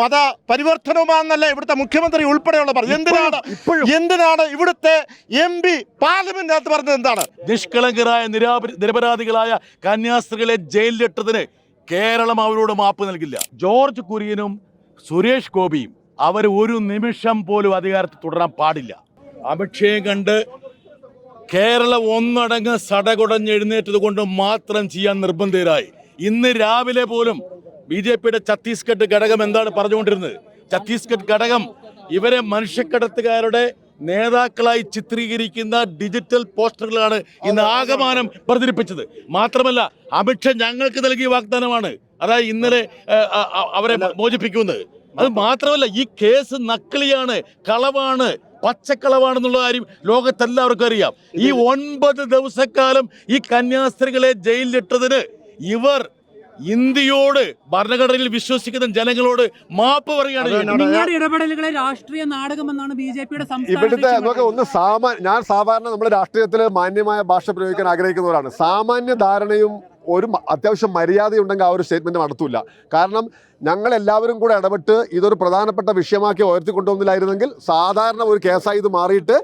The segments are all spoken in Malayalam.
മത പരിവർത്തനവുമാണെന്നല്ല ഇവിടുത്തെ മുഖ്യമന്ത്രി ഉൾപ്പെടെയുള്ള പറഞ്ഞു എന്തിനാണ്. എന്തിനാണ് ഇവിടുത്തെ എം പി പാർലമെന്റിനകത്ത് പറഞ്ഞത് എന്താണ്? നിഷ്കളങ്കരായ നിരാപ നിരപരാധികളായ കന്യാസ്ത്രീകളെ ജയിലിലിട്ടതിന് കേരളം അവരോട് മാപ്പ് നൽകില്ല. ജോർജ് കുര്യനും സുരേഷ് ഗോപിയും അവർ ഒരു നിമിഷം പോലും അധികാരത്തിൽ തുടരാൻ പാടില്ല. അമിത്ഷയെ കണ്ട് കേരളം ഒന്നടങ്ങ് സടകുടഞ്ഞെഴുന്നേറ്റത് കൊണ്ട് മാത്രം ചെയ്യാൻ നിർബന്ധിതരായി. ഇന്ന് രാവിലെ പോലും ബി ജെ പിയുടെ ഛത്തീസ്ഗഡ് ഘടകം എന്താണ് പറഞ്ഞുകൊണ്ടിരുന്നത്? ഛത്തീസ്ഗഡ് ഘടകം ഇവരെ മനുഷ്യക്കടത്തുകാരുടെ നേതാക്കളായി ചിത്രീകരിക്കുന്ന ഡിജിറ്റൽ പോസ്റ്ററുകളാണ് ഇന്ന് ആകമാനം പ്രചരിപ്പിച്ചത്. മാത്രമല്ല അമിത്ഷാ ഞങ്ങൾക്ക് നൽകിയ വാഗ്ദാനമാണ്. അതായത് ഇന്നലെ അവരെ മോചിപ്പിക്കുന്നത്. അത് മാത്രമല്ല ഈ കേസ് നക്കിളിയാണ് കളവാണ് പച്ചക്കളവാണെന്നുള്ള കാര്യം ലോകത്തെല്ലാവർക്കും അറിയാം. ഈ ഒൻപത് ദിവസക്കാലം ഈ കന്യാസ്ത്രീകളെ ജയിലിലിട്ടതിന് ഇവർ ഇന്ത്യയോട് ഭരണഘടനയിൽ വിശ്വസിക്കുന്ന ജനങ്ങളോട് മാപ്പ് പറയുകയാണ് ഇടപെടലുകളെ രാഷ്ട്രീയ നാടകമെന്നാണ് ബി ജെ പിയുടെ സംസ്ഥാന ഇവിടുത്തെ നമുക്ക് ഒന്ന് സാമാ ഞാൻ സാധാരണ നമ്മുടെ രാഷ്ട്രീയത്തിൽ മാന്യമായ ഭാഷ പ്രയോഗിക്കാൻ ആഗ്രഹിക്കുന്നവരാണ്. സാമാന്യ ധാരണയും ഒരു അത്യാവശ്യം മര്യാദയുണ്ടെങ്കിൽ ആ ഒരു സ്റ്റേറ്റ്മെന്റ് നടത്തൂല. കാരണം ഞങ്ങൾ എല്ലാവരും കൂടെ ഇടപെട്ട് ഇതൊരു പ്രധാനപ്പെട്ട വിഷയമാക്കി ഉയർത്തിക്കൊണ്ടുവന്നില്ലായിരുന്നെങ്കിൽ സാധാരണ ഒരു കേസായി ഇത് മാറിയിട്ട്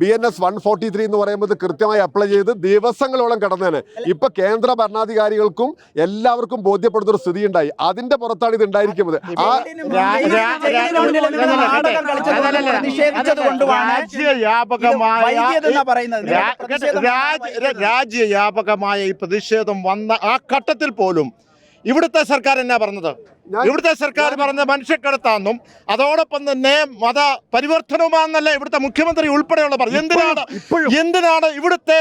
B N S one forty three എന്ന് പറയുമ്പോൾ കൃത്യമായി അപ്ലൈ ചെയ്ത് ദിവസങ്ങളോളം കടന്നേനെ. ഇപ്പൊ കേന്ദ്ര ഭരണാധികാരികൾക്കും എല്ലാവർക്കും ബോധ്യപ്പെടുന്ന ഒരു സ്ഥിതി ഉണ്ടായി അതിന്റെ പുറത്താണ് ഇത് ഉണ്ടായിരിക്കുന്നത്. രാജ്യവ്യാപകമായ ഈ പ്രതിഷേധം വന്ന ആ ഘട്ടത്തിൽ പോലും ഇവിടുത്തെ സർക്കാർ എന്നാ പറഞ്ഞത് ഇവിടുത്തെ സർക്കാർ പറഞ്ഞ മനുഷ്യക്കടത്താന്നും അതോടൊപ്പം തന്നെ മത പരിവർത്തനവുമാണെന്നല്ല ഇവിടുത്തെ മുഖ്യമന്ത്രി ഉൾപ്പെടെയുള്ള പറഞ്ഞു എന്തിനാണ്. എന്തിനാണ് ഇവിടുത്തെ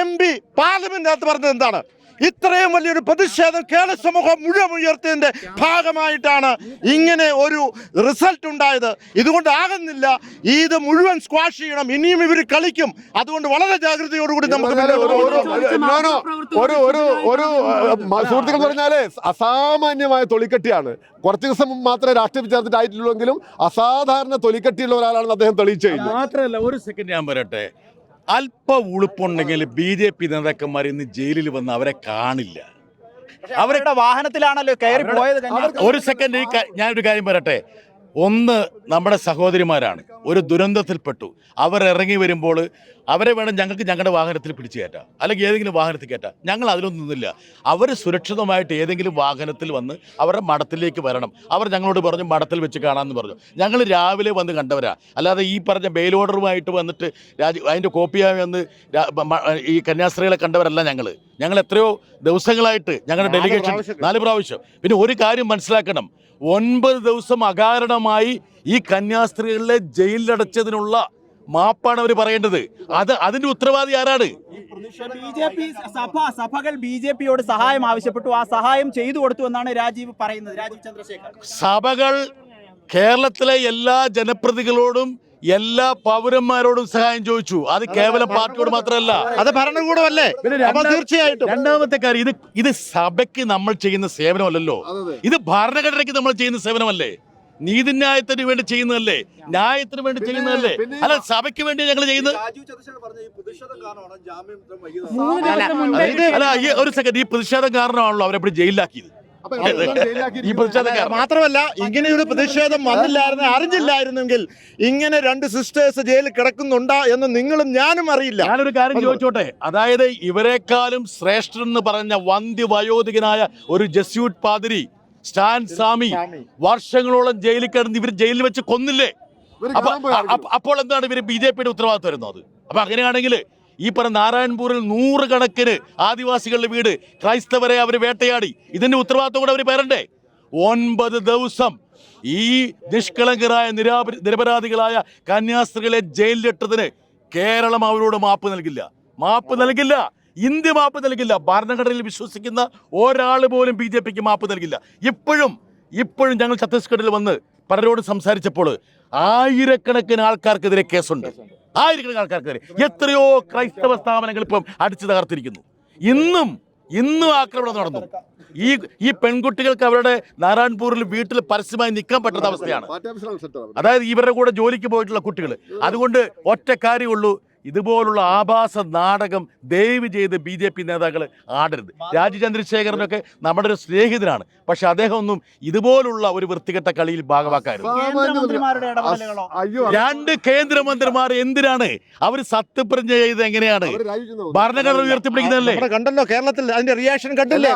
എം പി പാർലമെന്റിനകത്ത് പറഞ്ഞത് എന്താണ് ഇത്രയും വലിയൊരു പ്രതിഷേധം കേരള സമൂഹം മുഴുവൻ ഉയർത്തിയതിന്റെ ഭാഗമായിട്ടാണ് ഇങ്ങനെ ഒരു റിസൾട്ട് ഉണ്ടായത്. ഇതുകൊണ്ട് ആകുന്നില്ല. ഇത് മുഴുവൻ സ്ക്വാഷ് ചെയ്യണം. ഇനിയും ഇവർ കളിക്കും. അതുകൊണ്ട് വളരെ ജാഗ്രതയോടുകൂടി നമുക്ക് ഒരു- ഒരു- ഒരു ഒരു ഒരു അഹ്, സുഹൃത്തുക്കൾ പറഞ്ഞാൽ അസാമാന്യമായ തൊളിക്കെട്ടിയാണ് കുറച്ച് ദിവസം മാത്രമേ രാഷ്ട്രീയ വിചാരത്തിലായിട്ടുള്ളൂവെങ്കിലും അസാധാരണ തൊലിക്കട്ടിയുള്ള ഒരാളാണെന്ന് അദ്ദേഹം തെളിയിച്ചു കഴിഞ്ഞു. മാത്രമല്ല ഒരു സെക്കൻഡ് ഞാൻ പറയട്ടെ. അല്പ ഉളുപ്പുണ്ടെങ്കിൽ ബി ജെ പി നേതാക്കന്മാർ ഇന്ന് ജയിലിൽ വന്ന് അവരെ കാണില്ല അവരുടെ വാഹനത്തിലാണല്ലോ കയറി പോയത്. ഒരു സെക്കൻഡ് ഞാനൊരു കാര്യം പറയട്ടെ ഒന്ന് നമ്മുടെ സഹോദരിമാരാണ്. ഒരു ദുരന്തത്തിൽപ്പെട്ടു. അവർ ഇറങ്ങി വരുമ്പോൾ അവരെ വേണം ഞങ്ങൾക്ക് ഞങ്ങളുടെ വാഹനത്തിൽ പിടിച്ചു കയറ്റാം അല്ലെങ്കിൽ ഏതെങ്കിലും വാഹനത്തിൽ കയറ്റാം ഞങ്ങൾ അതിലൊന്നും നിന്നില്ല. അവർ സുരക്ഷിതമായിട്ട് ഏതെങ്കിലും വാഹനത്തിൽ വന്ന് അവരുടെ മഠത്തിലേക്ക് വരണം. അവർ ഞങ്ങളോട് പറഞ്ഞു മഠത്തിൽ വെച്ച് കാണാമെന്ന് പറഞ്ഞു. ഞങ്ങൾ രാവിലെ വന്ന് കണ്ടവരാ. അല്ലാതെ ഈ പറഞ്ഞ ബെയിൽ ഓർഡറുമായിട്ട് വന്നിട്ട് രാജ അതിന്റെ കോപ്പിയായി വന്ന് ഈ കന്യാസ്ത്രീകളെ കണ്ടവരല്ല ഞങ്ങൾ ഞങ്ങൾ എത്രയോ ദിവസങ്ങളായിട്ട് ഞങ്ങളുടെ ഡെലിഗേഷൻ നാല് പ്രാവശ്യം. പിന്നെ ഒരു കാര്യം മനസ്സിലാക്കണം. ഒൻപത് ദിവസം അകാരണമായി ഈ കന്യാസ്ത്രീകളെ ജയിലിലടച്ചതിനുള്ള മാപ്പാണ് അവർ പറയേണ്ടത്. അത് അതിന്റെ ഉത്തരവാദി ആരാണ്? ബി ജെ പി സഭ സഭകൾ ബി ജെ പിയോട് സഹായം ആവശ്യപ്പെട്ടു. ആ സഹായം ചെയ്തു കൊടുത്തു എന്നാണ് രാജീവ് പറയുന്നത്. രാജീവ് ചന്ദ്രശേഖർ. സഭകൾ കേരളത്തിലെ എല്ലാ ജനപ്രതികളോടും എല്ലാ പൗരന്മാരോടും സഹായം ചോദിച്ചു. അത് കേവലം പാർട്ടിയോട് മാത്രമല്ല. അത് ഭരണകൂടമല്ലേ? അപ്പൊ തീർച്ചയായിട്ടും. രണ്ടാമത്തെ കാര്യം ഇത് ഇത് സഭയ്ക്ക് നമ്മൾ ചെയ്യുന്ന സേവനമല്ലല്ലോ. ഇത് ഭരണഘടനയ്ക്ക് നമ്മൾ ചെയ്യുന്ന സേവനമല്ലേ? നീതിന്യായത്തിന് വേണ്ടി ചെയ്യുന്നതല്ലേ? ന്യായത്തിന് വേണ്ടി ചെയ്യുന്നതല്ലേ? അല്ല സഭയ്ക്ക് വേണ്ടി ഞങ്ങൾ ചെയ്യുന്നത്? അല്ല, ഈ ഒരു സെക്കൻഡ് ഈ പ്രതിഷേധം കാരണമാണല്ലോ അവരെ ഇവിടെ ജയിലിലാക്കിയത് മാത്രമല്ല ഈ ഒരു പ്രതിഷേധക്കാർ മാത്രമല്ല ഇങ്ങനെയൊരു പ്രതിഷേധം വന്നില്ലായിരുന്നു അറിഞ്ഞില്ലായിരുന്നെങ്കിൽ ഇങ്ങനെ രണ്ട് സിസ്റ്റേഴ്സ് ജയിലിൽ കിടക്കുന്നുണ്ടാ എന്ന് നിങ്ങളും ഞാനും അറിയില്ല. ഞാനൊരു കാര്യം ചോദിച്ചോട്ടെ? അതായത് ഇവരെക്കാളും ശ്രേഷ്ഠൻ എന്ന് പറഞ്ഞ വന്ധ്യവയോധികനായ ഒരു ജസ്യൂട്ട് പാതിരി സ്റ്റാൻ സ്വാമി വർഷങ്ങളോളം ജയിലിൽ കിടന്ന് ഇവർ ജയിലിൽ വെച്ച് കൊന്നില്ലേ? അപ്പോൾ എന്താണ് ഇവർ ബി ജെ പിയുടെ ഉത്തരവാദിത്വം വരുന്നത്? അപ്പൊ അങ്ങനെയാണെങ്കിൽ ഈ പറഞ്ഞ നാരായൺപൂരിൽ നൂറുകണക്കിന് ആദിവാസികളുടെ വീട് ക്രൈസ്തവരെ അവർ വേട്ടയാടി. ഇതിന്റെ ഉത്തരവാദിത്വം കൂടെ അവർ പേരണ്ടേ? ഒൻപത് ദിവസം ഈ നിഷ്കളങ്കരായ നിരാപ നിരപരാധികളായ കന്യാസ്ത്രീകളെ ജയിലിലിട്ടതിന് കേരളം അവരോട് മാപ്പ് നൽകില്ല. മാപ്പ് നൽകില്ല. ഇന്ത്യ മാപ്പ് നൽകില്ല. ഭരണഘടനയിൽ വിശ്വസിക്കുന്ന ഒരാൾ പോലും ബി ജെ പിക്ക് മാപ്പ് നൽകില്ല. ഇപ്പോഴും ഇപ്പോഴും ഞങ്ങൾ ഛത്തീസ്ഗഡിൽ വന്ന് പലരോട് സംസാരിച്ചപ്പോൾ ആയിരക്കണക്കിന് ആൾക്കാർക്കെതിരെ കേസുണ്ട്. ആയിരക്കണക്കിന് ആൾക്കാർക്കെതിരെ. എത്രയോ ക്രൈസ്തവ സ്ഥാപനങ്ങൾ ഇപ്പം അടിച്ചു തകർത്തിരിക്കുന്നു. ഇന്നും ഇന്നും ആക്രമണം നടന്നു. ഈ ഈ പെൺകുട്ടികൾക്ക് അവരുടെ നാരായൺപൂരിൽ വീട്ടിൽ പരസ്യമായി നിൽക്കാൻ പറ്റാത്ത അവസ്ഥയാണ്. അതായത് ഇവരുടെ കൂടെ ജോലിക്ക് പോയിട്ടുള്ള കുട്ടികൾ അതുകൊണ്ട് ഒറ്റ കാര്യമുള്ളൂ ഇതുപോലുള്ള ആഭാസ നാടകം ദയവ് ചെയ്ത് ബി ജെ പി നേതാക്കൾ ആടരുത്. രാജു ചന്ദ്രശേഖരനൊക്കെ നമ്മുടെ ഒരു സ്നേഹിതനാണ്. പക്ഷെ അദ്ദേഹം ഒന്നും ഇതുപോലുള്ള ഒരു വൃത്തികെട്ട കളിയിൽ അയ്യോ രണ്ട് കേന്ദ്രമന്ത്രിമാർ എന്തിനാണ്? അവർ സത്യപ്രതിജ്ഞ ചെയ്ത് എങ്ങനെയാണ്? ഭരണഘടന ഉയർത്തിപ്പിടിക്കുന്നതല്ലേ? കണ്ടല്ലോ കേരളത്തിൽ അതിന്റെ റിയാക്ഷൻ കണ്ടില്ലേ?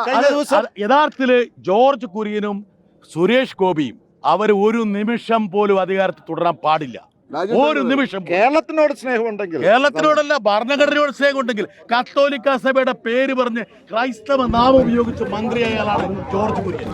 യഥാർത്ഥത്തിൽ ജോർജ് കുര്യനും സുരേഷ് ഗോപിയും അവർ ഒരു നിമിഷം പോലും അധികാരത്തിൽ തുടരാൻ പാടില്ല. ഒരു നിമിഷം കേരളത്തിനോട് സ്നേഹമുണ്ടെങ്കിൽ കേരളത്തിനോടല്ല ഭരണഘടനയോട് സ്നേഹമുണ്ടെങ്കിൽ കത്തോലിക്ക സഭയുടെ പേര് പറഞ്ഞ് ക്രൈസ്തവ നാമം ഉപയോഗിച്ച് മന്ത്രിയായ ആളാണ് ജോർജ് കുര്യൻ.